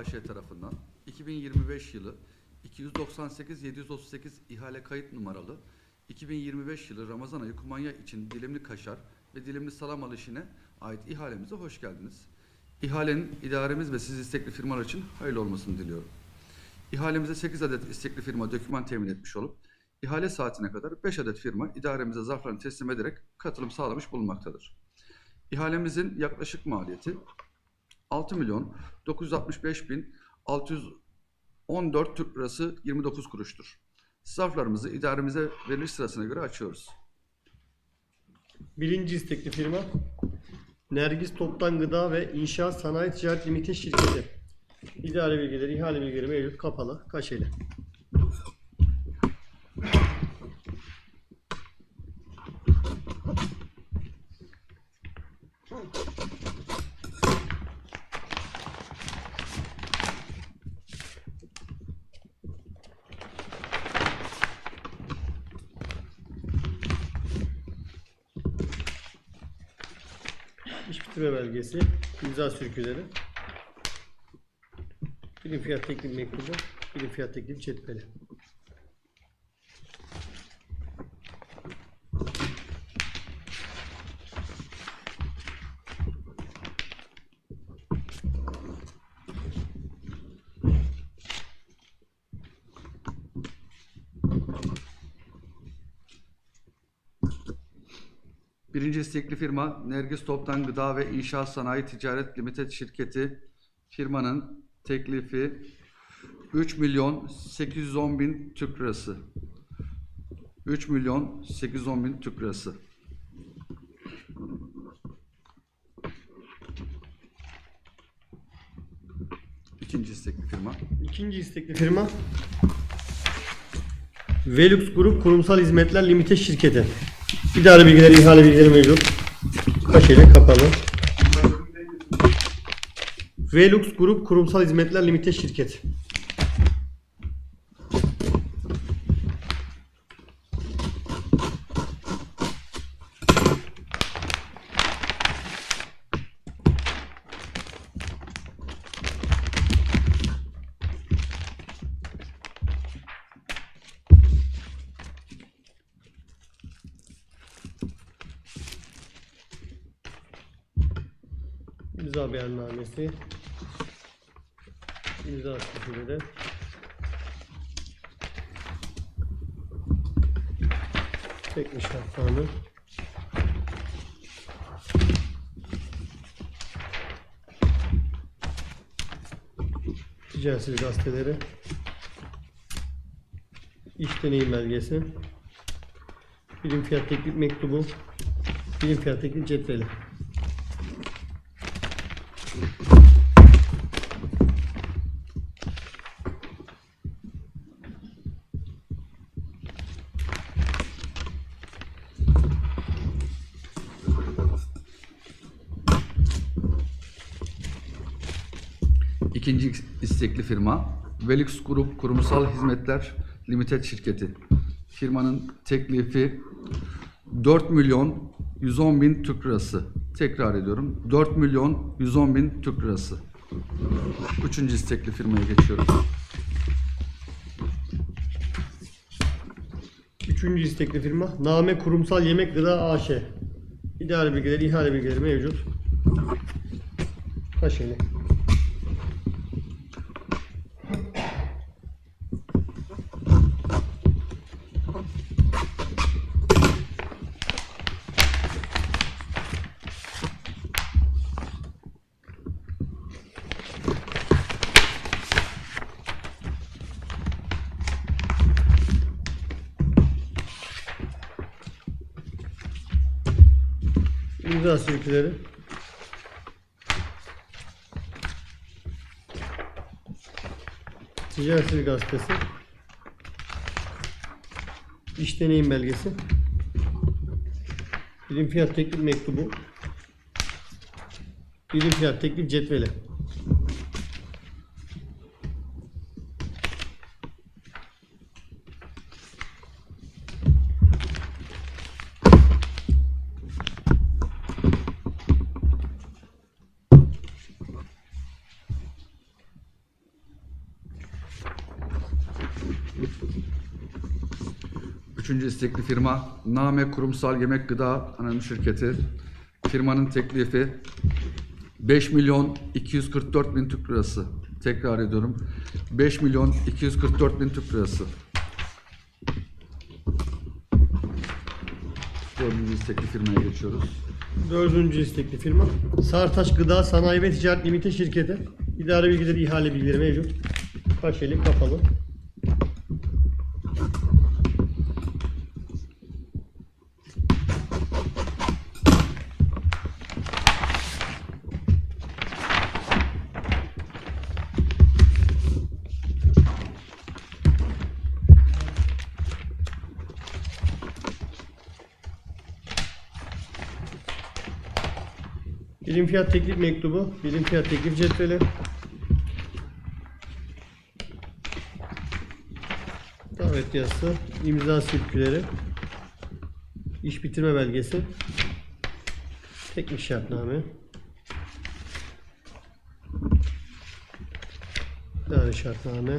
AŞ tarafından 2025 yılı 298-738 ihale kayıt numaralı 2025 yılı Ramazan ayı kumanya için dilimli kaşar ve dilimli salam alışına ait ihalemize hoş geldiniz. İhalenin idaremiz ve siz istekli firmalar için hayırlı olmasını diliyorum. İhalemize 8 adet istekli firma doküman temin etmiş olup ihale saatine kadar 5 adet firma idaremize zarflarını teslim ederek katılım sağlamış bulunmaktadır. İhalemizin yaklaşık maliyeti 6 milyon 965 bin 614 Türk lirası 29 kuruştur. Zarflarımızı idaremize veriliş sırasına göre açıyoruz. Birinci istekli firma Nergis Toptan Gıda ve İnşaat Sanayi Ticaret Limited şirketi. İdare bilgileri, ihale bilgileri mevcut, kapalı, kaşeli. İş bitirme belgesi, imza sürküleri. Birim fiyat teklif mektubu, birim fiyat teklif cetveli. Birinci istekli firma Nergis Toptan Gıda ve İnşaat Sanayi Ticaret Limited şirketi firmanın teklifi 3 milyon 810 bin Türk lirası. 3 milyon 810 bin Türk lirası. İkinci istekli firma. İkinci istekli firma Velux Grup Kurumsal Hizmetler Limited şirketi. İdare bilgileri, ihale bilgileri mevcut. Kaşeli, kapalı. Velux Grup Kurumsal Hizmetler Limited şirketi. İmza beyannamesi. İmza sürüleri. Teknik şartname. Ticaret gazeteleri. İş deneyim belgesi. Birim fiyat teklif mektubu. Birim fiyat teklif cetveli. İkinci istekli firma Velix Grup Kurumsal Hizmetler Limited şirketi. Firmanın teklifi 4 milyon 110 bin Türk lirası. Tekrar ediyorum. 4 milyon 110 bin Türk lirası. Üçüncü istekli firmaya geçiyoruz. Üçüncü istekli firma Name Kurumsal Yemek Gıda AŞ. İdare bilgileri, ihale bilgileri mevcut. Kaşeli. İmza sürükleri. Ticaret Gazetesi. İş deneyim belgesi. Birim fiyat teklif mektubu. Birim fiyat teklif cetveli. Üçüncü istekli firma Name Kurumsal Yemek Gıda Anonim Şirketi. Firmanın teklifi 5 milyon 244 bin Türk lirası. Tekrar ediyorum. 5 milyon 244 bin Türk lirası. Dördüncü istekli firmaya geçiyoruz. Dördüncü istekli firma. Sartaş Gıda Sanayi ve Ticaret Limite Şirketi. İdare bilgileri, ihale bilgileri mevcut. Kaşeli kapalı. Birim fiyat teklif mektubu, birim fiyat teklif cetveli. Davet yazısı, imza sirküleri, iş bitirme belgesi, teknik şartname, idare şartname,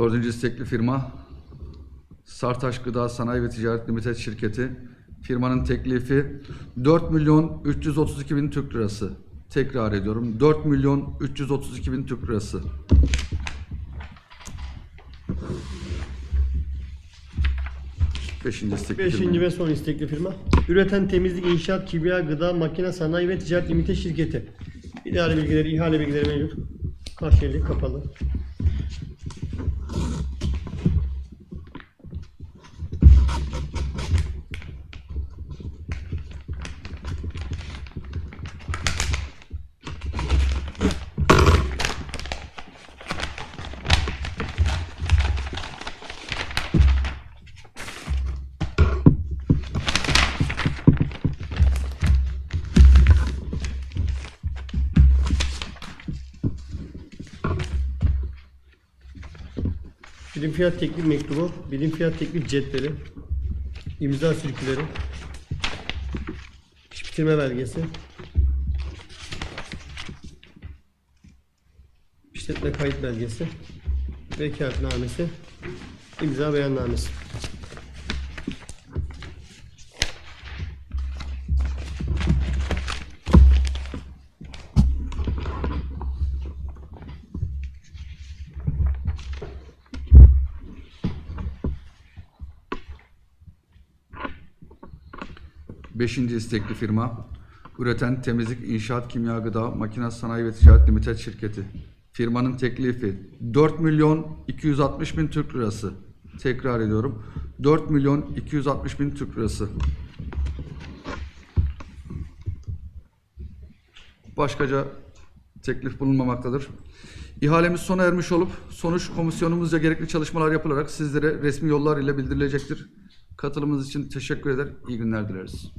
Dördüncü istekli firma Sartaş Gıda Sanayi ve Ticaret Limited Şirketi. Firmanın teklifi 4 milyon 332 bin Türk lirası. Tekrar ediyorum. 4 milyon 332 bin Türk lirası. Beşinci istekli Beşinci firma. ve son istekli firma. Üreten Temizlik, İnşaat, Kimya, Gıda, Makine, Sanayi ve Ticaret Limite Şirketi. İdare bilgileri, ihale bilgileri mevcut. Kaşeli kapalı. Birim fiyat teklif mektubu, birim fiyat teklif cetveli, imza sirküleri, iş bitirme belgesi, işletme kayıt belgesi, vekaletnamesi, imza beyannamesi. Beşinci istekli firma üreten temizlik, inşaat, kimya, gıda, makine sanayi ve ticaret limited şirketi. Firmanın teklifi 4 milyon 260 bin Türk lirası. Tekrar ediyorum. 4 milyon 260 bin Türk lirası. Başkaca teklif bulunmamaktadır. İhalemiz sona ermiş olup sonuç komisyonumuzca gerekli çalışmalar yapılarak sizlere resmi yollar ile bildirilecektir. Katılımınız için teşekkür eder. İyi günler dileriz.